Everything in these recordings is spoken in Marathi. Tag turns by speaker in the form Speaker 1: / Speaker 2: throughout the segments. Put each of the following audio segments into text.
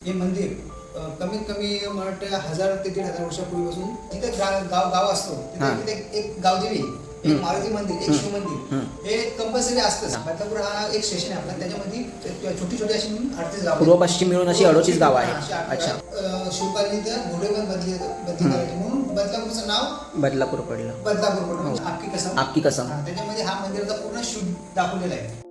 Speaker 1: हे मंदिर कमीत कमी मला वाटतं हजार ते दीड हजार वर्षापूर्वीपासून जिथे गा- गाव गाव असतो
Speaker 2: हा.
Speaker 1: तिथे तिथे एक गावदेवी एक मारुती मंदिर एक शिव मंदिर हे कंपल्सरी असतंच. बदलापूर हा एक स्टेशन आहे आपला. त्याच्यामध्ये छोटी छोटी अशी अडतीस गाव
Speaker 2: पूर्व पश्चिम मिळून अशी अडोतीस गावं आहेत. अच्छा.
Speaker 1: शिवकालीन तर घोडे पण बदली बदली म्हणून बदलापूरचं नाव
Speaker 2: बदलापूर पडलं.
Speaker 1: बदलापूर पडलं. म्हणजे आपकी कसम.
Speaker 2: आपकी कसम.
Speaker 1: हा, त्याच्यामध्ये हा मंदिराचा पूर्ण शूट दाखवलेला आहे.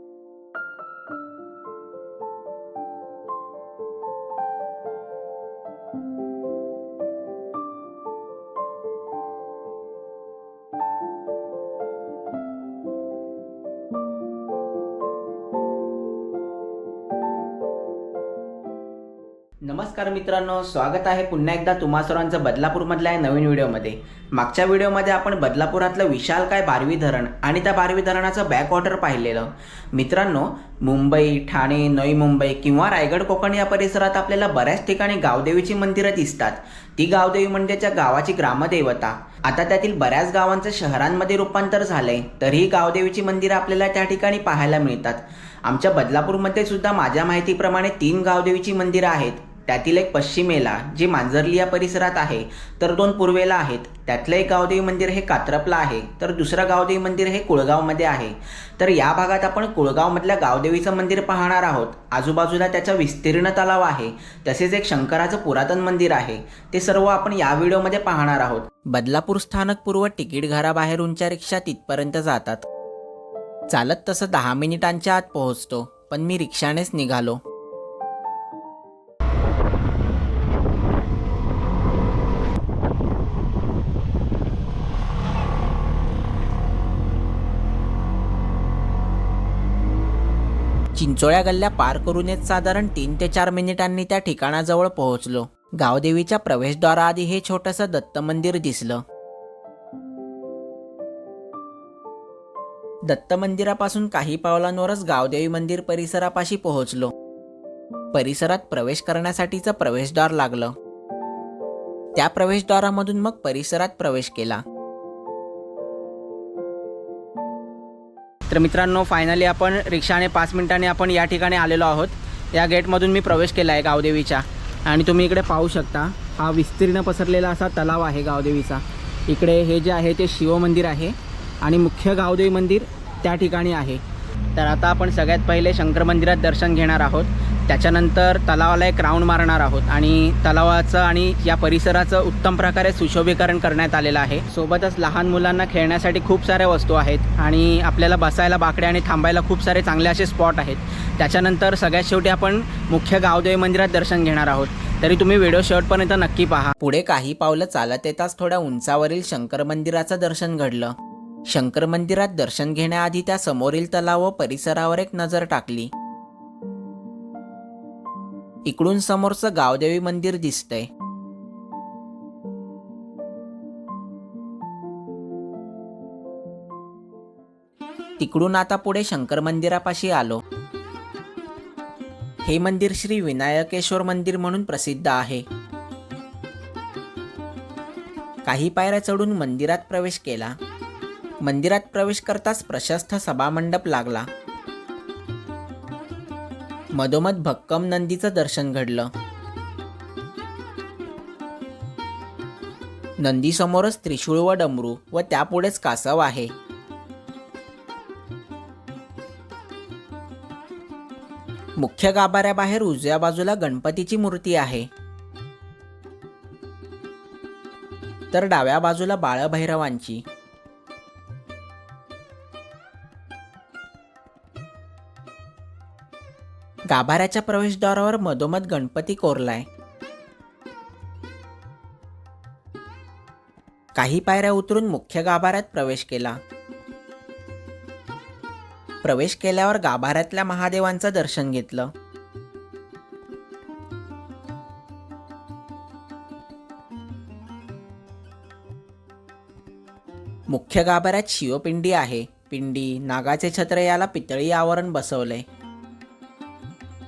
Speaker 2: मित्रांनो स्वागत आहे पुन्हा एकदा तुम्हा सर्वांचं बदलापूरमधल्या या नवीन व्हिडिओमध्ये. मागच्या व्हिडिओमध्ये आपण बदलापुरातलं विशालकाय बारवी धरण आणि त्या बारवी धरणाचं बॅकवॉटर पाहिलेलं. मित्रांनो मुंबई ठाणे नवी मुंबई किंवा रायगड कोकण या परिसरात आपल्याला बऱ्याच ठिकाणी गावदेवीची मंदिरं दिसतात. ती गावदेवी म्हणजे त्या गावाची ग्रामदेवता. आता त्यातील बऱ्याच गावांचं शहरांमध्ये रूपांतर झालंय तरीही गावदेवीची मंदिरं आपल्याला त्या ठिकाणी पाहायला मिळतात. आमच्या बदलापूरमध्ये सुद्धा माझ्या माहितीप्रमाणे तीन गावदेवीची मंदिरं आहेत. त्यातील एक पश्चिमेला जे मांजरली या परिसरात आहे तर दोन पूर्वेला आहेत. त्यातलं एक गावदेवी मंदिर हे कात्रपला आहे तर दुसरं गावदेवी मंदिर हे कुळगावमध्ये आहे. तर या भागात आपण कुळगावमधल्या गावदेवीचं मंदिर पाहणार आहोत. आजूबाजूला त्याचा विस्तीर्ण तलाव आहे. तसेच एक शंकराचं पुरातन मंदिर आहे. ते सर्व आपण या व्हिडिओमध्ये पाहणार आहोत. बदलापूर स्थानक पूर्व तिकीट घराबाहेरूनच्या रिक्षा तिथपर्यंत जातात. चालत तसं दहा मिनिटांच्या आत पोहोचतो पण मी रिक्षानेच निघालो. चिंचोळ्या गल्ल्या पार करूनच साधारण तीन ते चार मिनिटांनी त्या ठिकाणाजवळ पोहोचलो. गावदेवीच्या प्रवेशद्वाराआधी हे छोटंसं दत्त मंदिर दिसलं. दत्त मंदिरापासून काही पावलांवरच गावदेवी मंदिर परिसरापाशी पोहोचलो. परिसरात प्रवेश करण्यासाठीचं प्रवेशद्वार लागलं. त्या प्रवेशद्वारामधून मग परिसरात प्रवेश केला. तर मित्रांनो फायनली आपण रिक्षाने पाच मिनिटांनी आपण या ठिकाणी आलेलो आहोत. या गेटमधून मी प्रवेश केला आहे गावदेवीच्या. आणि तुम्ही इकडे पाहू शकता हा विस्तीर्ण पसरलेला असा तलाव आहे गावदेवीचा. इकडे हे जे आहे ते शिवमंदिर आहे आणि मुख्य गावदेवी मंदिर त्या ठिकाणी आहे. तर आता आपण सगळ्यात पहिले शंकर मंदिरात दर्शन घेणार आहोत. त्याच्यानंतर तलावाला एक राऊंड मारणार आहोत आणि तलावाचं आणि या परिसराचं उत्तम प्रकारे सुशोभीकरण करण्यात आलेलं आहे. सोबतच लहान मुलांना खेळण्यासाठी खूप साऱ्या वस्तू आहेत आणि आपल्याला बसायला बाकडे आणि थांबायला खूप सारे चांगले असे स्पॉट आहेत. त्याच्यानंतर सगळ्यात शेवटी आपण मुख्य गावदेवी मंदिरात दर्शन घेणार आहोत. तरी तुम्ही व्हिडिओ शेवटपर्यंत नक्की पहा. पुढे काही पावलं चालत येताच थोड्या उंचावरील शंकर मंदिराचं दर्शन घडलं. शंकर मंदिरात दर्शन घेण्याआधी त्या समोरील तलाव व परिसरावर एक नजर टाकली. इकडून समोरचं गावदेवी मंदिर दिसतंय. तिकडून आता पुढे शंकर मंदिरापाशी आलो. हे मंदिर श्री विनायकेश्वर मंदिर म्हणून प्रसिद्ध आहे. काही पायऱ्या चढून मंदिरात प्रवेश केला. मंदिरात प्रवेश करताच प्रशस्त सभामंडप लागला. मधोमध भक्कम नंदीचं दर्शन घडलं. नंदीसमोरच त्रिशूळ व डमरू व त्यापुढेच कासव आहे. मुख्य गाभाऱ्याबाहेर उजव्या बाजूला गणपतीची मूर्ती आहे. तर डाव्या बाजूला बाळभैरवांची. गाभाऱ्याच्या प्रवेशद्वारावर मधोमध गणपती कोरलाय. काही पायऱ्या उतरून मुख्य गाभाऱ्यात प्रवेश केला. प्रवेश केल्यावर गाभाऱ्यातल्या महादेवांचं दर्शन घेतलं. मुख्य गाभाऱ्यात शिवपिंडी आहे. पिंडी नागाचे छत्र याला पितळी आवरण बसवलंय.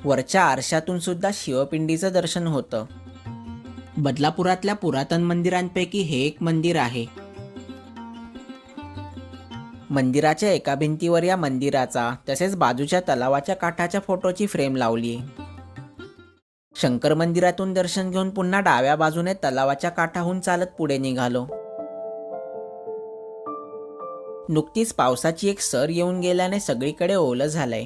Speaker 2: वरच्या आरशातून सुद्धा शिवपिंडीचं दर्शन होतं. बदलापुरातल्या पुरातन मंदिरांपैकी हे एक मंदिर आहे. मंदिराच्या एका भिंतीवर या मंदिराचा तसेच बाजूच्या तलावाच्या काठाच्या फोटोची फ्रेम लावली शंकर मंदिरातून दर्शन घेऊन पुन्हा डाव्या बाजूने तलावाच्या काठाहून चालत पुढे निघालो. नुकतीच पावसाची एक सर येऊन गेल्याने सगळीकडे ओलं झालंय.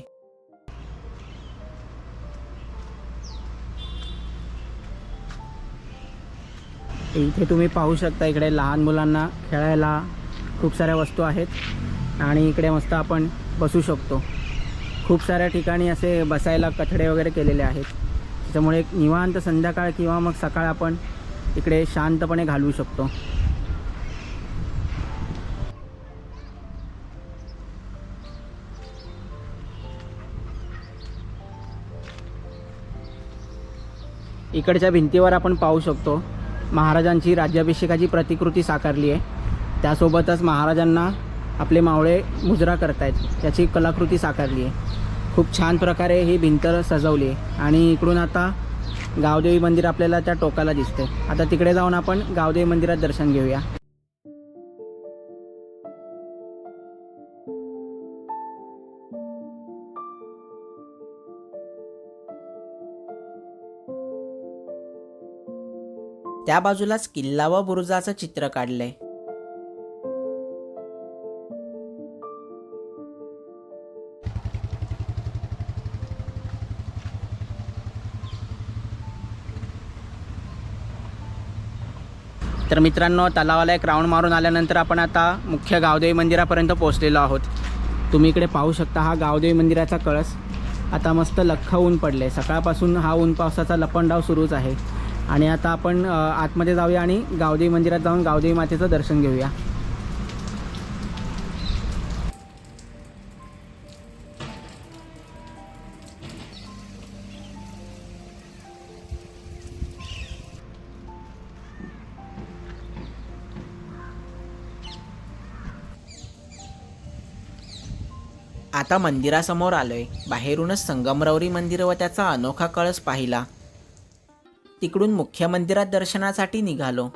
Speaker 2: इथे तुम्ही पाहू शकता इकडे लहान मुलांना खेळायला खूप साऱ्या वस्तू आहेत आणि इकडे मस्त आपण बसू शकतो. खूप साऱ्या ठिकाणी असे बसायला कठडे वगैरे केलेले आहेत. त्याच्यामुळे एक निवांत संध्याकाळ किंवा मग सकाळ आपण इकडे शांतपणे घालवू शकतो. इकडच्या भिंतीवर आपण पाहू शकतो. महाराजांची राज्याभिषेकाची प्रतिकृती साकारली आहे. त्यासोबतच महाराजांना आपले मावळे मुजरा करतायत त्याची कलाकृती साकारली आहे. खूप छान प्रकारे ही भिंत सजवली आहे. आणि इकडून आता गावदेवी मंदिर आपल्याला त्या टोकाला दिसते आता तिकडे जाऊन आपण गावदेवी मंदिरात दर्शन घेऊया. त्या बाजूलाच किल्ला व बुरुजाचं चित्र काढलंय. तर मित्रांनो तलावाला एक राऊंड मारून आल्यानंतर आपण आता मुख्य गावदेवी मंदिरापर्यंत पोहोचलेलो आहोत. तुम्ही इकडे पाहू शकता हा गावदेवी मंदिराचा कळस. आता मस्त लख्ख ऊन पडले सकाळपासून हा ऊन पावसाचा लपंडाव सुरूच आहे. आणि आता आपण आतमध्ये जाऊया आणि गावदेवी मंदिरात जाऊन गावदेवी मातेचं दर्शन घेऊया. आता मंदिरासमोर आलोय. बाहेरूनच संगमरवरी मंदिर व त्याचा अनोखा कळस पाहिला. तिकडून मुख्य मंदिरात दर्शनासाठी निघालो.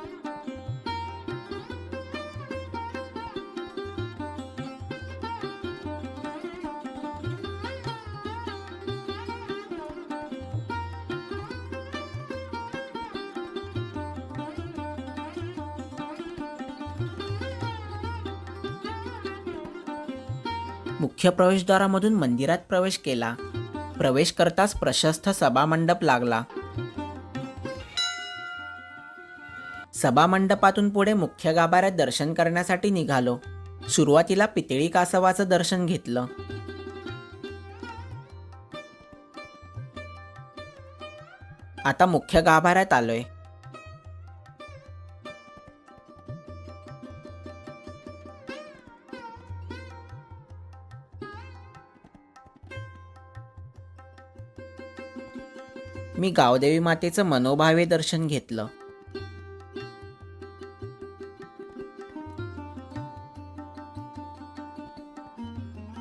Speaker 2: मुख्य प्रवेशद्वारामधून मंदिरात प्रवेश केला. प्रवेश करताच प्रशस्त सभामंडप लागला. सभामंडपातून पुढे मुख्य गाभाऱ्यात दर्शन करण्यासाठी निघालो. सुरुवातीला पितळी कासवाचं दर्शन घेतलं. आता मुख्य गाभाऱ्यात आलोय. मी गावदेवी मातेचं मनोभावे दर्शन घेतलं.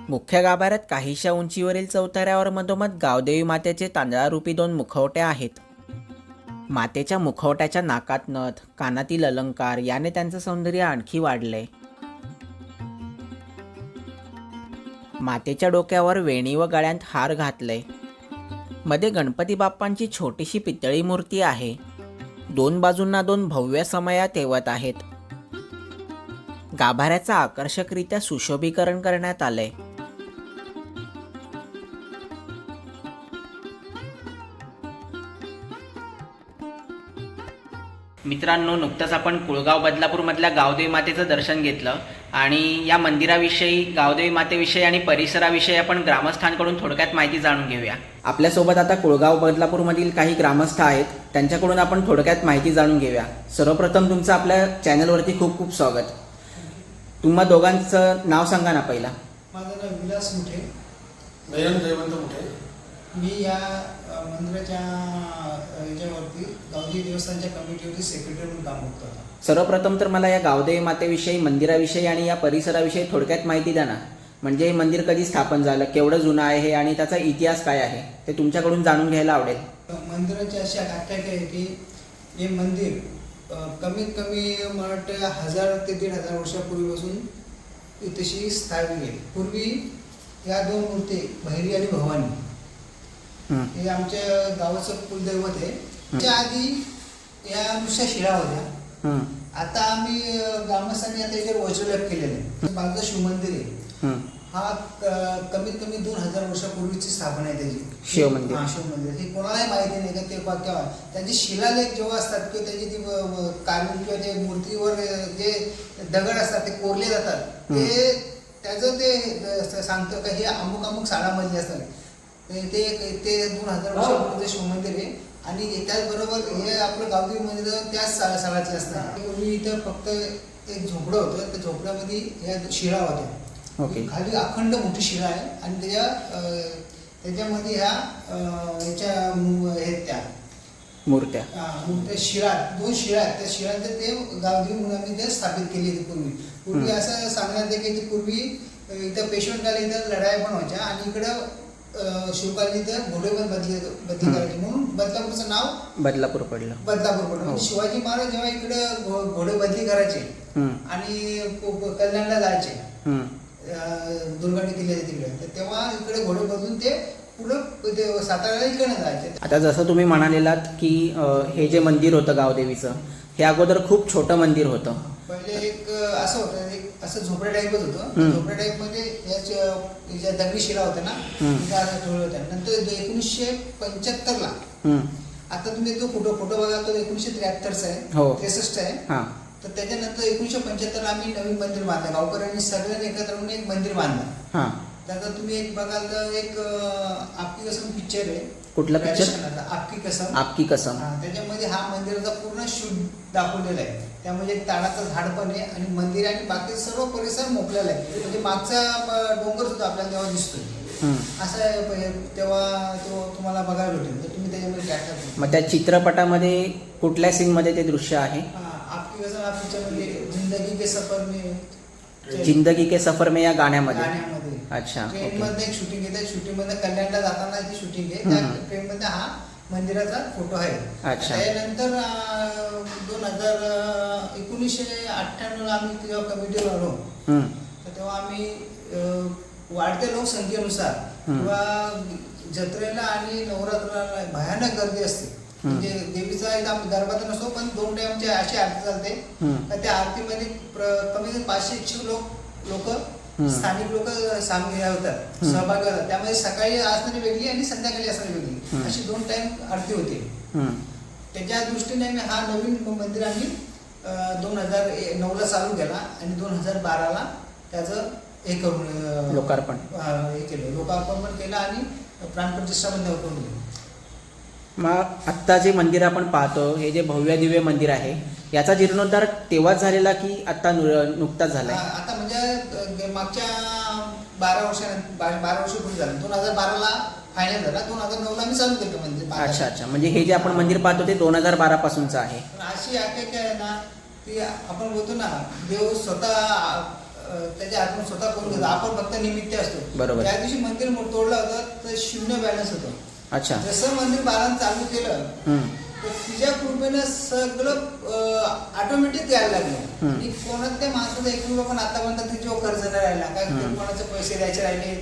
Speaker 2: मुख्य गाभाऱ्यात काहीशा उंचीवरील चौथऱ्यावर मधोमध गावदेवी मातेचे तांदळारूपी दोन मुखवटे आहेत. मातेच्या मुखवट्याच्या नाकात नथ कानातील अलंकार याने त्यांचं सौंदर्य आणखी वाढले. मातेच्या डोक्यावर वेणी व गळ्यांत हार घातले. मध्ये गणपती बाप्पांची छोटीशी पितळी मूर्ती आहे. दोन बाजूंना दोन भव्य समया तेवत आहेत. गाभाऱ्याचं आकर्षकरित्या सुशोभीकरण करण्यात आलंय. मित्रांनो नुकतंच आपण कुळगाव बदलापूरमधल्या गावदेवी मातेचं दर्शन घेतलं आणि या मंदिराविषयी गावदेवी मातेविषयी आणि परिसराविषयी आपण ग्रामस्थांकडून थोडक्यात माहिती जाणून घेऊया. आपल्यासोबत आता कुळगाव बदलापूरमधील काही ग्रामस्थ आहेत त्यांच्याकडून आपण थोडक्यात माहिती जाणून घेऊया. सर्वप्रथम तुमचं आपल्या चॅनलवरती खूप खूप स्वागत. तुम्हा दोघांचं नाव सांगा ना पहिला.
Speaker 1: माझं नाव विलास मुठे.
Speaker 3: जयवंत मोठे.
Speaker 1: मी या मंदिराच्या याच्यावरती गावठी देवस्थानच्या कमिटीवरती सेक्रेटरी म्हणून काम करतो आता.
Speaker 2: सर्वप्रथम तर मला या गावदेवी मातेविषयी मंदिराविषयी आणि या परिसराविषयी थोडक्यात माहिती द्या ना. म्हणजे हे मंदिर कधी स्थापन झालं केवढं जुनं आहे हे आणि त्याचा इतिहास काय आहे ते तुमच्याकडून जाणून घ्यायला आवडेल.
Speaker 1: मंदिराची अशी आख्यायिका आहे की हे मंदिर अ, कमीत कमी मला वाटतं हजार ते दीड हजार वर्षापूर्वीपासून तशी स्थापली आहे. पूर्वी या दोन मूर्ती भैरी आणि भवानी.
Speaker 2: हं.
Speaker 1: आमच्या गावाचं कुलदैवत आहे. त्याच्या आधी या नुसत्या शिळा होत्या.
Speaker 2: हं,
Speaker 1: आता आम्ही ग्रामस्थांनी आता याच्यावर वज्रलेप केलेलं आहे. बाजूला शिवमंदिर आहे.
Speaker 2: हं.
Speaker 1: हा कमीत कमी दोन हजार वर्षापूर्वीची स्थापना आहे त्याची.
Speaker 2: शिवमंदिर.
Speaker 1: हा शिवमंदिर हे कोणालाही माहिती नाही का ते केव्हा त्यांचे शिलालेख जेव्हा असतात किंवा त्याची ती कार्विंग किंवा ते मूर्तीवर जे दगड असतात ते कोरले जातात. ते त्याचं ते सांगतं का हे अमुक अमुक साडामधले असतात. ते ते दोन हजार वर्षापूर्वीचं शिवमंदिर आहे आणि त्याचबरोबर हे आपलं गावदेवी मंदिर त्याच सा- सालाचे असतात पूर्वी इथं फक्त एक झोपडं होतं. त्या झोपड्यामध्ये ह्या शिळा होत्या.
Speaker 2: ओके.
Speaker 1: खाली अखंड मोठी शिळा आहे. आणि त्याच्या त्याच्यामध्ये ह्या ह्याच्या मु- आहेत त्या.
Speaker 2: मूर्त्या.
Speaker 1: मूर्त्या शिळा दोन शिळा आहेत. त्या शिळांचं ते गावदेवी ते स्थापित केली होती पूर्वी. पूर्वी असं सांगण्यात येते की पूर्वी इथं पेशंटकाला इथं लढाया पण व्हायच्या. आणि इकडं शिवकालीन इथं घोडे पण बदली बदली. करायचे म्हणून बदलापूरचं नाव
Speaker 2: बदलापूर पडलं
Speaker 1: बदलापूर पडलं
Speaker 2: हो.
Speaker 1: म्हणजे शिवाजी महाराज जेव्हा इकडं घोडे बदली करायचे आणि कल्याणला जायचे
Speaker 2: हं.
Speaker 1: अं, दुर्गाने किल्ले तिकडे तर तेव्हा इकडे घोडे बदलून ते पुढं साताऱ्याला इकडे जायचे
Speaker 2: आता जसं तुम्ही म्हणालेलात की हे जे मंदिर होतं गावदेवीचं हे अगोदर खूप छोटं मंदिर होतं
Speaker 1: पहिले एक असं होतं एक असं झोपड्या टाईपच होतं. झोपड्या टाईपमध्ये ज्या दगडी शिला होत्या ना असं ठेवल्या होत्या नंतर एकोणीसशे पंच्याहत्तर ला आता तुम्ही जो फोटो फोटो बघा तो एकोणीसशे त्र्याहत्तरचा आहे
Speaker 2: हो.
Speaker 1: त्रेसष्ट आहे.
Speaker 2: हां.
Speaker 1: तर त्याच्यानंतर एकोणीसशे पंच्याहत्तर आम्ही नवीन मंदिर बांधलं. गावकऱ्यांनी सगळ्यांनी एकत्र म्हणून एक मंदिर बांधलं.
Speaker 2: हां.
Speaker 1: त्याचा तुम्ही एक बघाल तर एक आपकी कसम पिक्चर आहे.
Speaker 2: कुठला?
Speaker 1: राजस्थानाचा, आपकी कसम.
Speaker 2: आपकी कसम.
Speaker 1: त्याच्यामध्ये हा मंदिराचा पूर्ण शूट दाखवलेला आहे. त्यामध्ये ताडाचं झाड पण आहे आणि मंदिर आणि बाकी सर्व परिसर मोकलेला आहे. म्हणजे मागचा डोंगर सुद्धा आपल्याला तेव्हा दिसतो
Speaker 2: हं.
Speaker 1: असं तेव्हा तो तुम्हाला बघायला भेटेल. तर तुम्ही त्याच्यामध्ये कॅप्चर
Speaker 2: मग त्या चित्रपटामध्ये कुठल्या सीनमध्ये ते दृश्य आहे?
Speaker 1: जिंदगी के सफर में
Speaker 2: जिंदगी के सफर में या गाण्यामध्ये?
Speaker 1: गाण्यामध्ये.
Speaker 2: अच्छा
Speaker 1: ट्रेन मध्ये एक शूटिंग आहे. त्या शूटिंगमध्ये कल्याणला जाताना जी शूटिंग आहे. त्या
Speaker 2: हम्म.
Speaker 1: ट्रेन मध्ये हा मंदिराचा फोटो आहे
Speaker 2: अच्छा.
Speaker 1: त्यानंतर दोन हजार एकोणीसशे अठ्ठ्याण्णवला आम्ही जेव्हा कमिटीवर आलो तर तेव्हा आम्ही अं, वाढत्या लोकसंख्येनुसार
Speaker 2: हम्म.
Speaker 1: किंवा जत्रेला आणि नवरात्राला भयानक गर्दी असते. म्हणजे देवीचा एकदा गरबा तर नसतो पण दोन टाइमची अशी आरती चालते
Speaker 2: हम्म.
Speaker 1: तर त्या आरतीमध्ये प्र- कमी कमी पाचशे इच्छुक लोक लोक. स्थानिक लोक सामील होतात. सहभागी होतात त्यामध्ये सकाळी असणारी वेगळी आणि संध्याकाळी असणारी वेगळी अशी दोन टाइम आरती होते.
Speaker 2: हं.
Speaker 1: त्याच्या दृष्टीने आम्ही हा नवीन मंदिर आम्ही दोन हजार नऊला चालू केला आणि दोन हजार बाराला त्याचं हे करून
Speaker 2: लोकार्पण.
Speaker 1: हे केलं. लोकार्पण पण केलं आणि प्राणप्रतिष्ठा पण करून दिली
Speaker 2: मग आत्ता जे मंदिर आपण पाहतो हे जे भव्य दिव्य मंदिर आहे याचा जीर्णोद्धार तेव्हाच झालेला की आत्ता नु- नुकताच झालाय?
Speaker 1: आ- आता म्हणजे मागच्या बारा बा- बारा वर्षापूर्वी झालं. दोन हजार बाराला फायनल झाला. दोन हजार नऊला आम्ही चालू केलं मंदिर.
Speaker 2: अच्छा अच्छा. म्हणजे हे जे आपण मंदिर पाहतो ते दोन हजार बारा पासूनचं आहे.
Speaker 1: पण अशी आख्यायिका आहे ना की आपण बोलतो ना देव स्वतः त्याच्या हातून स्वतः करून घेतो आपण फक्त निमित्त असतो.
Speaker 2: बरोबर.
Speaker 1: त्या दिवशी मंदिर मोठ तोडलं होतं तर शून्य बॅलन्स होतं.
Speaker 2: अच्छा.
Speaker 1: जसं मंदिर बारानं चालू केलं
Speaker 2: हं,
Speaker 1: तर तिच्या कृपेनं सगळं ऑटोमॅटिक यायला लागलं. आणि कोणाच्या माणसाचं एक रुपया पण आतापर्यंत त्याच्यावर कर्ज नाही राहिला काय. कोणाचे पैसे द्यायचे राहिले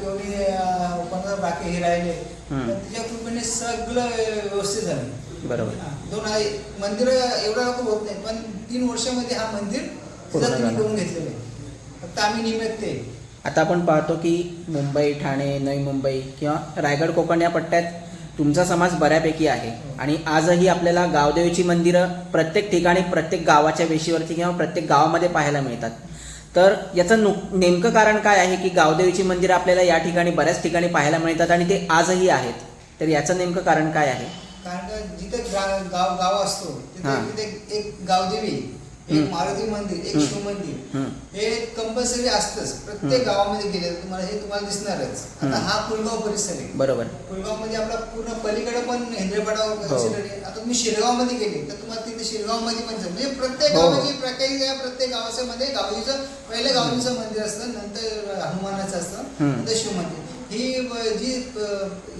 Speaker 1: कोणी अं, कोणाला बाकी हे राहिले. तर तिच्या कृपेने सगळं व्यवस्थित झालं
Speaker 2: बरोबर
Speaker 1: दोन मंदिर एवढा लवकर होत नाही पण तीन वर्षामध्ये हा मंदिर. करून घेतलेलं आहे फक्त आम्ही निमित्त आहे
Speaker 2: आता आपण पाहतो की मुंबई ठाणे नवी मुंबई किंवा रायगड कोकण या पट्ट्यात तुमचा समाज बऱ्यापैकी आहे. आणि आजही आपल्याला गावदेवीची मंदिरं प्रत्येक ठिकाणी प्रत्येक गावाच्या वेशीवरती किंवा प्रत्येक गावामध्ये पाहायला मिळतात. तर याचं नुक नेमकं कारण काय आहे की गावदेवीची मंदिरं आपल्याला या ठिकाणी बऱ्याच ठिकाणी पाहायला मिळतात आणि ते आजही आहेत. तर याचं नेमकं कारण काय आहे?
Speaker 1: कारण जिथे गाव गाव असतो
Speaker 2: हा.
Speaker 1: तिथे एक गावदेवी एक. मारुती मंदिर एक. शिव मंदिर
Speaker 2: हं,
Speaker 1: कंपल्सरी असतंच प्रत्येक. गावामध्ये गेले तुम्हाला हे तुम्हाला दिसणारच. आता हा कुलगाव परिसर आहे
Speaker 2: बरोबर
Speaker 1: कुलगावमध्ये आपला पूर्ण पलीकडे पण
Speaker 2: हो.
Speaker 1: आहे. आता तुम्ही शिरगावमध्ये गेले तर तुम्हाला तिथे शिरगावमध्ये पण. म्हणजे प्रत्येक
Speaker 2: हो.
Speaker 1: गावाची प्रत्येक या प्रत्येक गावामध्ये गावीचं पहिलं गावीचं मंदिर असतं नंतर हनुमानाचं असतं. नंतर शिव मंदिर ही जी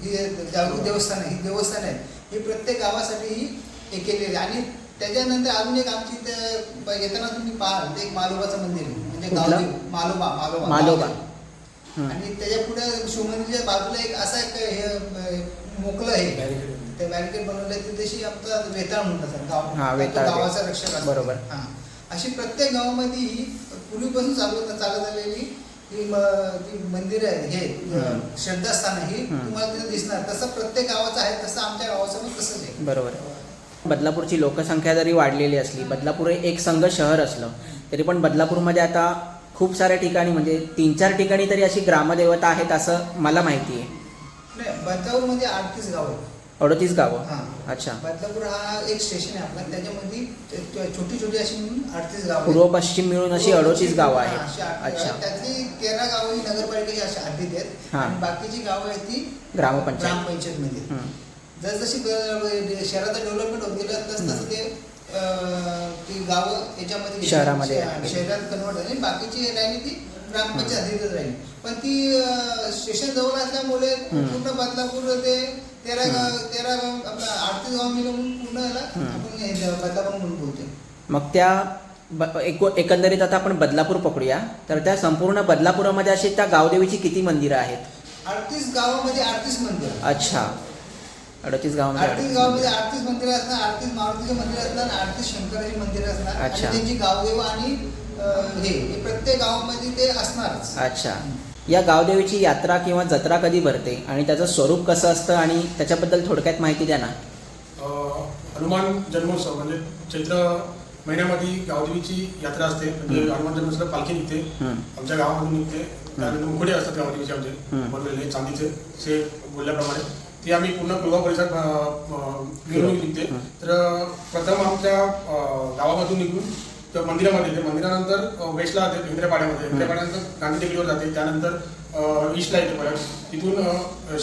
Speaker 1: ही जागृत देवस्थान आहे ही देवस्थान आहेत ही प्रत्येक गावासाठी ही हे केलेली आहे आणि त्याच्यानंतर अजून एक आमची इथं येताना तुम्ही पाहाल ते एक मालोबाचं मंदिर आहे म्हणजे? गावदेव मालोबा मालोबा
Speaker 2: मालोबा.
Speaker 1: आणि त्याच्या पुढे शिवमंदिरच्या बाजूला एक असा एक हे मोकळं आहे. ते बॅरिकेड बनवले ते तशी आमचा वेताळ म्हणतात गाव
Speaker 2: हा.
Speaker 1: गावाचा रक्षक.
Speaker 2: बरोबर.
Speaker 1: हा अशी प्रत्येक गावामध्ये ही पूर्वीपासून चालू चालत आलेली ही मंदिर आहे हे. श्रद्धास्थान ही. तुम्हाला तिथे दिसणार तसं प्रत्येक गावाचं आहे तसं आमच्या गावाचं पण तसंच आहे
Speaker 2: बरोबर बदलापूरची लोकसंख्या जरी वाढलेली असली बदलापूर हे एक संघ शहर असलं तरी पण बदलापूरमध्ये आता खूप साऱ्या ठिकाणी म्हणजे तीन चार ठिकाणी तरी अशी ग्रामदेवता आहेत असं मला माहिती आहे.
Speaker 1: बदलापूरमध्ये अडतीस गाव
Speaker 2: अडतीस गावं?
Speaker 1: हा.
Speaker 2: अच्छा.
Speaker 1: बदलापूर हा एक स्टेशन आहे आपला. त्याच्यामध्ये छोटी छोटी अशी अडतीस गाव
Speaker 2: पूर्व पश्चिम मिळून अशी अडोतीस गावं
Speaker 1: हा,
Speaker 2: आहेत. अच्छा.
Speaker 1: त्यातली तेरा गावं ही नगरपालिकेची अशी हद्दीत आहेत. बाकीची गावं आहेत ती
Speaker 2: ग्रामपंचायत.
Speaker 1: ग्रामपंचायत मध्ये
Speaker 2: हम्म.
Speaker 1: जसजशी शहराचं डेव्हलपमेंट होत गेलं तस तसं ते गावं याच्यामध्ये.
Speaker 2: शहरामध्ये.
Speaker 1: शहरात कन्वर्ट झाली बाकीची राहिली ती ग्रामपंचायत राहिली पण ती स्टेशन जवळ असल्यामुळे. पूर्ण बदलापूर ते तेरा गाव तेरा गाव आपला अडतीस गाव मिळून पूर्ण याला. आपण बदलापूर म्हणून
Speaker 2: मग त्या एकंदरीत आता आपण बदलापूर पकडूया तर त्या संपूर्ण बदलापुरामध्ये अशी त्या गावदेवीची किती मंदिरं आहेत
Speaker 1: अडतीस गावामध्ये अडतीस मंदिर
Speaker 2: अच्छा अडतीस गावामध्ये
Speaker 1: अडतीस गावामध्ये अडतीस मंदिर असणार अडतीस मारुतीचे मंदिर असणार अडतीस शंकराची मंदिर असणार. आणि
Speaker 2: अच्छा.
Speaker 1: त्यांची गावदेव आणि अं, हे हे प्रत्येक गावामध्ये ते असणारच.
Speaker 2: अच्छा. या गावदेवीची यात्रा किंवा जत्रा कधी भरते? आणि त्याचं स्वरूप कसं असतं? आणि त्याच्याबद्दल थोडक्यात माहिती द्या ना.
Speaker 3: अं, हनुमान जन्मोत्सव म्हणजे चैत्र महिन्यामध्ये गावदेवीची यात्रा असते. म्हणजे. हनुमान जन्मोत्सव पालखी निघते.
Speaker 2: हम्म.
Speaker 3: आमच्या गावामधून निघते. त्यानंतर मुखडे असतात गावदेवीचे आमचे.
Speaker 2: हम्म.
Speaker 3: चांदीचे से बोलल्याप्रमाणे. ते आम्ही पूर्ण पूर्वा परिसरात निघते
Speaker 2: हम्म.
Speaker 3: तर प्रथम आमच्या गावामधून निघून त्या मंदिरामध्ये येते मंदिरानंतर वेस्टला जाते इंद्रेपाड्यामध्ये इंद्रेपाड्यानंतर गांधी टेकडीवर जाते. त्यानंतर ईस्टला येते परत तिथून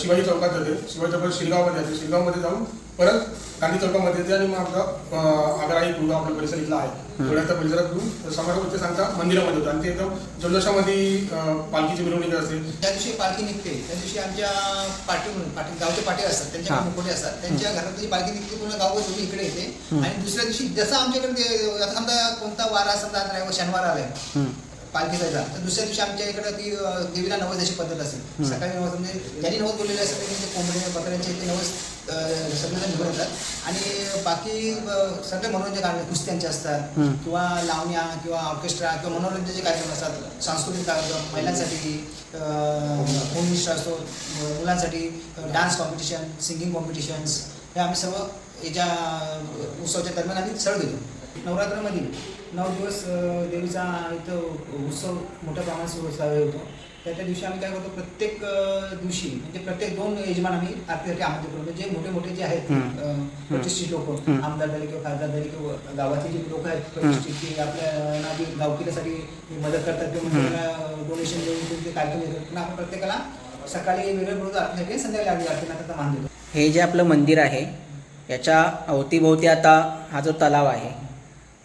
Speaker 3: शिवाजी चौकात जाते. शिवाजी चौकात शिरगावमध्ये जाते. शिरगावमध्ये जाऊन परत गांधी चौकामध्ये येते आणि मग आमचा अं, आग्रा आणि गुरगाव आपला परिसर इथला आहे.
Speaker 2: हम्म.
Speaker 3: थोड्या परिसरात घेऊन समारोह ते सांगता मंदिरामध्ये होतं आणि ते एकदम जल्लोषामध्ये पालखीची मिरवणूक असते.
Speaker 1: त्या दिवशी पालखी निघते. त्या दिवशी आमच्या पाठी पाठी गावचे पाठी असतात. त्यांच्या
Speaker 2: हा.
Speaker 1: मुकोटे असतात. त्यांच्या घरातली पालखी निघते. पूर्ण गाव तुम्ही इकडे येते. आणि दुसऱ्या दिवशी जसं आमच्याकडे समजा कोणता वारा समजा शनिवार आलाय. पालखी जायचा तर दुसऱ्या दिवशी आमच्या इकडे ती देवीला नवस अशी पद्धत असेल. सकाळी नवस म्हणजे ज्यांनी नवस बोललेले असतात त्यांचे कोंबडे बकऱ्यांचे ते नवस सगळेजण घेऊन येतात आणि बाकी सगळे मनोरंजन कार्यक्रम कुस्त्यांचे असतात. किंवा लावण्या किंवा ऑर्केस्ट्रा किंवा मनोरंजनाचे कार्यक्रम असतात. सांस्कृतिक कार्यक्रम महिलांसाठी होम मिनिस्टर असतो मुलांसाठी डान्स कॉम्पिटिशन सिंगिंग कॉम्पिटिशन्स हे आम्ही सर्व याच्या उत्सवाच्या दरम्यान आम्ही सळ घेतो. नवरात्रामध्ये नऊ दिवस देवीचा इथं उत्सव मोठ्या प्रमाणात सुरू होतो त्या त्या दिवशी आम्ही काय करतो प्रत्येक दिवशी म्हणजे प्रत्येक दोन यजमान आम्ही आरतीसाठी आमंत्रित करतो. म्हणजे जे मोठे मोठे जे आहेत प्रतिष्ठित लोक. आमदार झाले किंवा खासदार झाले किंवा गावातले जे लोक आहेत प्रतिष्ठित की आपल्या जे गावकीसाठी मदत करतात. किंवा. त्यांना डोनेशन देऊन ते कार्यक्रम घेतात पण आपण प्रत्येकाला सकाळी वेगळं बोलतो आरतीसाठी संध्याकाळी आरती त्याचा मान देतो.
Speaker 2: हे जे आपलं मंदिर आहे याच्या अवतीभोवती आता हा जो तलाव आहे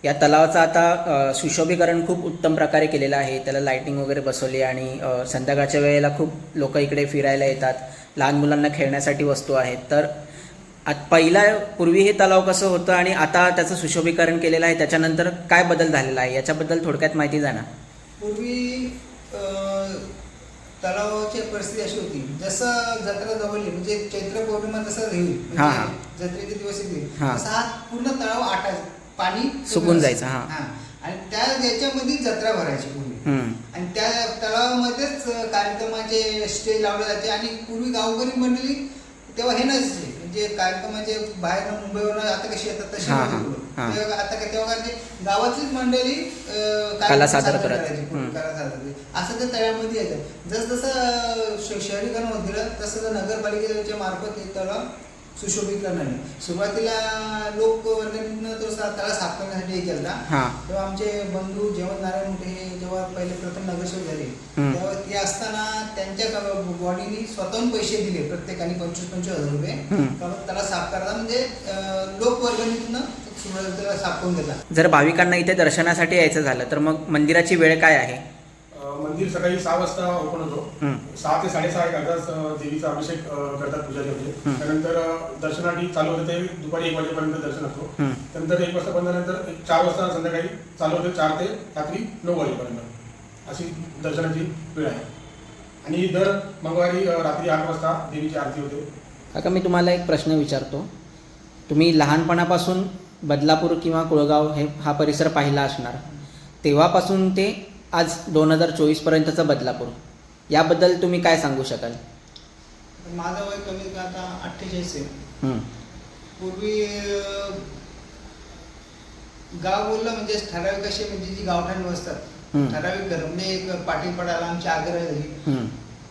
Speaker 2: या तलावाचं आता सुशोभीकरण खूप उत्तम प्रकारे केलेलं आहे. त्याला लाईटिंग वगैरे बसवली आणि संध्याकाळच्या वेळेला खूप लोक इकडे फिरायला येतात. लहान मुलांना खेळण्यासाठी वस्तू आहेत. तर आत पहिला पूर्वी हे तलाव कसं होतं आणि आता त्याचं सुशोभीकरण केलेलं आहे त्याच्यानंतर काय बदल झालेला आहे? याच्याबद्दल थोडक्यात माहिती ना
Speaker 1: पूर्वी तलावाची परिस्थिती अशी होती. जसं जत्रा जवळली म्हणजे चैत्र पौर्णिमा तसं
Speaker 2: हा, हा.
Speaker 1: म्हणजे जत्रेचे दिवस येतील. तसा पूर्ण तलाव आटा पाणी
Speaker 2: सुकून जायचं, हा.
Speaker 1: आणि त्या याच्यामध्ये जत्रा भरायची पूर्वी. आणि त्या तलावामध्येच कार्यक्रमाचे स्टेज लावले जाते आणि पूर्वी गावकरी मंडळी तेव्हा हे नसते म्हणजे कार्यक्रमाचे बाहेर मुंबईवरून आता कशी येतात तशी आता काय तेव्हा गावातलीच मंडळी
Speaker 2: कला सादर.
Speaker 1: करायची. कला सादर. असं ते तळ्यामध्ये येतं जसजसं श- शहरीकरण होत गेलं तसं नगरपालिकेच्या मार्फत हे तळं सुशोभीकरण आहे. सुरुवातीला लोक वर्गणीनं तो तळा साफ करण्यासाठी हे केला
Speaker 2: हां.
Speaker 1: तेव्हा आमचे बंधू जेवण नारायण मोठे हे जेव्हा पहिले प्रथम नगरसेवक झाले
Speaker 2: हम्म.
Speaker 1: तेव्हा ते असताना त्यांच्या बॉडीनी स्वतःहून पैसे दिले प्रत्येकाने पंचवीस पंचवीस हजार रुपये.
Speaker 2: हम्म.
Speaker 1: त्याला साफ करायला म्हणजे अं, लोक वर्गणीतनं सुरुवातीला साफ करून घेतला
Speaker 2: जर भाविकांना इथे दर्शनासाठी यायचं झालं तर मग मंदिराची वेळ काय आहे?
Speaker 3: मंदिर सकाळी सहा वाजता ओपन होतो. सहा ते साडेसहा एक अर्धा तास देवीचा अभिषेक करतात पुजारी होते
Speaker 2: हम्म.
Speaker 3: त्यानंतर दर्शनासाठी चालू होते ते दुपारी एक वाजेपर्यंत दर्शन असतो. त्यानंतर एक वाजता बंद झाल्यानंतर चार वाजता संध्याकाळी चालू होते चार ते रात्री नऊ वाजेपर्यंत. अशी दर्शनाची वेळ आहे. आणि दर मंगळवारी रात्री आठ वाजता देवीची आरती होते.
Speaker 2: काका मी तुम्हाला एक प्रश्न विचारतो. तुम्ही लहानपणापासून बदलापूर किंवा कुळगाव हे हा परिसर पाहिला असणार. तेव्हापासून ते आज दोन हजार चोवीसपर्यंतचं बदलापूर याबद्दल तुम्ही काय सांगू शकाल?
Speaker 1: माझं वय कमीत का आता अठ्ठेचाळीस आहे. पूर्वी अं, गाव बोललं म्हणजे ठराविक असे म्हणजे जी गावठाण असतात
Speaker 2: हं.
Speaker 1: ठराविक घर म्हणजे एक पाटीलपडाला आमची आग्रह झाली.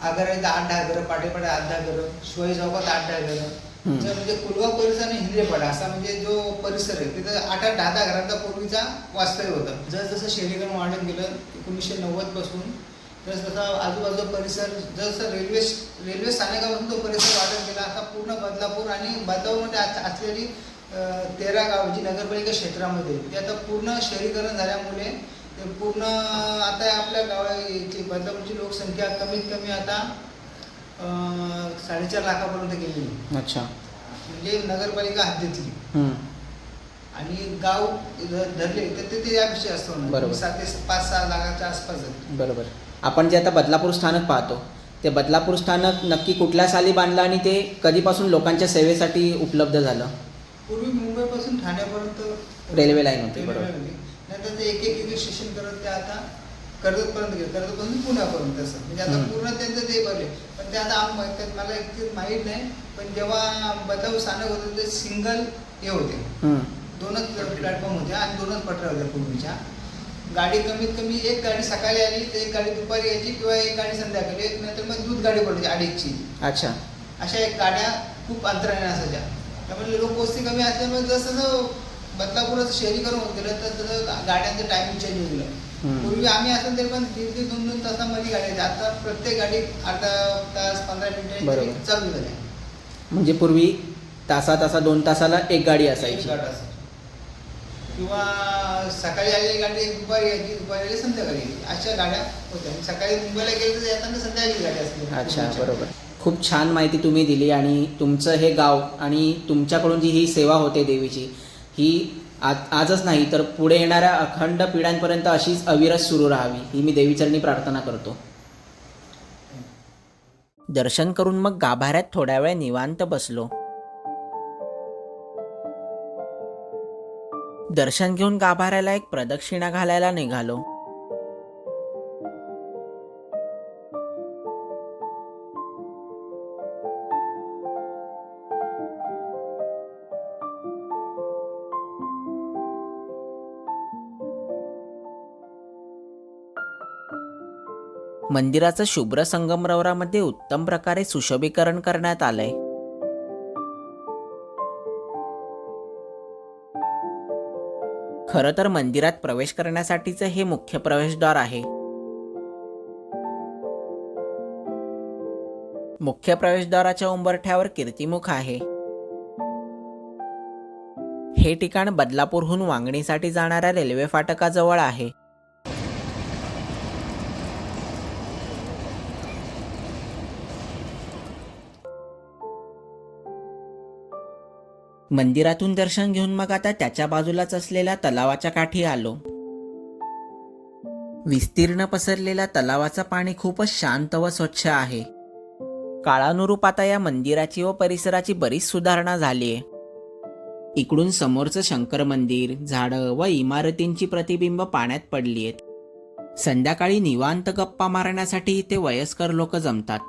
Speaker 1: आग्रह आठ दहा घरं पाटीलपाडा आठ दहा घरं शिवाजी चौकात आठ दहा घरं. म्हणजे कुलवा परिसर आणि हिंद्रेपाडा असा म्हणजे जो परिसर आहे तिथं आठ आठ दहा दहा घरांचा पूर्वीचा वास्तव्य होता. जस जसं शहरीकरण वाढत गेलं एकोणीसशे नव्वदपासून तस तसा आजूबाजूचा परिसर जसं रेल्वे रेल्वे स्थानकापासून तो परिसर वाढत गेला असा पूर्ण बदलापूर आणि बदलापूरमध्ये आज असलेली तेरा गाव जी नगरपालिका क्षेत्रामध्ये ते आता पूर्ण शहरीकरण झाल्यामुळे ते पूर्ण आता आपल्या गावाची बदलापूरची लोकसंख्या कमीत कमी आता साडेचार लाखापर्यंत गेली
Speaker 2: अच्छा.
Speaker 1: म्हणजे नगरपालिका हद्दीतली आणि गाव धरले तर ते ते यापेक्षा असतो
Speaker 2: बरोबर.
Speaker 1: सात ते पाच सहा लाखाच्या आसपास.
Speaker 2: बरोबर. आपण जे आता बदलापूर स्थानक पाहतो ते बदलापूर स्थानक नक्की कुठल्या साली बांधलं आणि ते कधीपासून लोकांच्या सेवेसाठी उपलब्ध झालं?
Speaker 1: पूर्वी मुंबईपासून ठाण्यापर्यंत
Speaker 2: रेल्वे लाईन होती, बरोबर.
Speaker 1: नंतर ते एक एक एक स्टेशन करत ते आता कर्जतपर्यंत गेले. कर्जतपासून पुण्यापर्यंत असं म्हणजे आता. पूर्ण त्यांचं ते भरले. पण ते आता मला एक माहीत नाही. पण जेव्हा बदलापूर स्थानक होतं ते सिंगल हे होते.
Speaker 2: हं,
Speaker 1: दोनच प्लॅटफॉर्म होते आणि दोनच पटऱ्या होत्या पूर्वीच्या. गाडी कमीत कमी एक गाडी सकाळी आली तर एक गाडी दुपारी यायची किंवा एक गाडी संध्याकाळी. एक नंतर मग दूध गाडी पडायची अडीचची.
Speaker 2: अच्छा.
Speaker 1: अशा एक गाड्या खूप अंतराने असायच्या. त्यामुळे लोकवस्ती कमी असल्यामुळे जसं जसं बदलापूरचं शहरीकरण होत गेलं तर गाड्यांचं टायमिंग चेंज होत गेलं. पूर्वी आम्ही असं तरी पण दीड ते दोन दोन तासामध्ये गाडी. आता प्रत्येक गाडी अर्धा तास पंधरा मिनिटं. चालू झाल्या
Speaker 2: म्हणजे पूर्वी तासा तासा दोन तासाला एक गाडी
Speaker 1: एक
Speaker 2: असायची.
Speaker 1: किंवा सकाळी आलेली गाडी एक दुपारी यायची दुपारी आली संध्याकाळी यायची. अशा गाड्या होत्या. आणि सकाळी मुंबईला गेलं तर येताना संध्याकाळी गाडी असते.
Speaker 2: अच्छा बरोबर. खूप छान माहिती तुम्ही दिली आणि तुमचं हे गाव आणि तुमच्याकडून जी ही सेवा होते देवीची ही आज आजच नाही तर पुढे येणाऱ्या अखंड पिढ्यांपर्यंत अशीच अविरत सुरू राहावी ही मी देवीचरणी प्रार्थना करतो. दर्शन करून मग गाभाऱ्यात थोड्या वेळ निवांत बसलो. दर्शन घेऊन गाभाऱ्याला एक प्रदक्षिणा घालायला निघालो. मंदिराचं शुभ्र संगमरवरामध्ये उत्तम प्रकारे सुशोभीकरण करण्यात आलंय. खरं तर मंदिरात प्रवेश करण्यासाठीचं हे मुख्य प्रवेशद्वार आहे. मुख्य प्रवेशद्वाराच्या उंबरठ्यावर कीर्तिमुख आहे. हे ठिकाण बदलापूरहून वांगणीसाठी जाणाऱ्या रेल्वे फाटकाजवळ आहे. मंदिरातून दर्शन घेऊन मग आता त्याच्या बाजूलाच असलेल्या तलावाच्या काठी आलो. विस्तीर्ण पसरलेल्या तलावाचं पाणी खूपच शांत व स्वच्छ आहे. काळानुरूप आता या मंदिराची व परिसराची बरीच सुधारणा झालीये. इकडून समोरचं शंकर मंदिर झाडं व इमारतींची प्रतिबिंब पाण्यात पडली आहेत संध्याकाळी निवांत गप्पा मारण्यासाठी इथे वयस्कर लोक जमतात.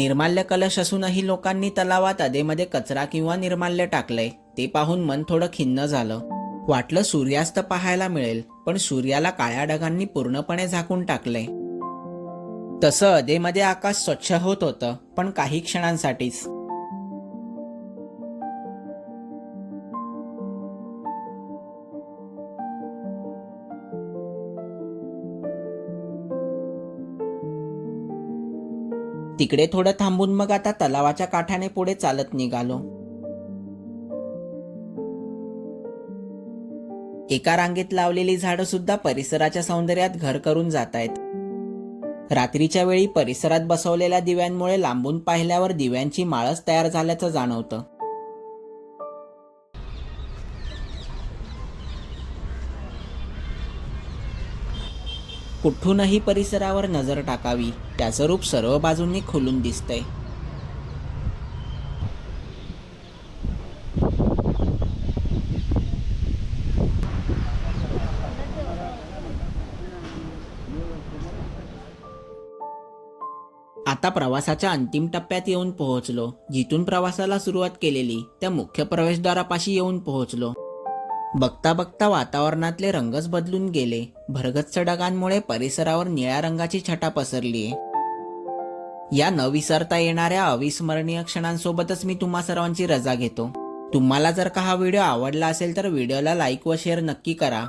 Speaker 2: निर्माल्य कलश असूनही लोकांनी तलावात अदेमध्ये कचरा किंवा निर्माल्य टाकलंय. ते पाहून मन थोडं खिन्न झालं. वाटलं सूर्यास्त पाहायला मिळेल पण सूर्याला काळ्या ढगांनी पूर्णपणे झाकून टाकलंय. तसं अधेमध्ये आकाश स्वच्छ होत होतं पण काही क्षणांसाठीच. तिकडे थोडं थांबून मग आता तलावाच्या काठाने पुढे चालत निघालो. एका रांगेत लावलेली झाडं सुद्धा परिसराच्या सौंदर्यात घर करून जात आहेत रात्रीच्या वेळी परिसरात बसवलेल्या दिव्यांमुळे लांबून पाहिल्यावर दिव्यांची माळच तयार झाल्याचं जाणवतं. कुठूनही परिसरावर नजर टाकावी. त्याचं रूप सर्व बाजूंनी खुलून दिसतंय. आता प्रवासाच्या अंतिम टप्प्यात येऊन पोहोचलो. जिथून प्रवासाला सुरुवात केलेली त्या मुख्य प्रवेशद्वारापाशी येऊन पोहोचलो. बघता बघता वातावरणातले रंगच बदलून गेले. भरगच्च ढगांमुळे परिसरावर निळ्या रंगाची छटा पसरली. या न विसरता येणाऱ्या अविस्मरणीय क्षणांसोबतच मी तुम्हा सर्वांची रजा घेतो. तुम्हाला जर का हा व्हिडिओ आवडला असेल तर व्हिडिओला लाईक व शेअर नक्की करा.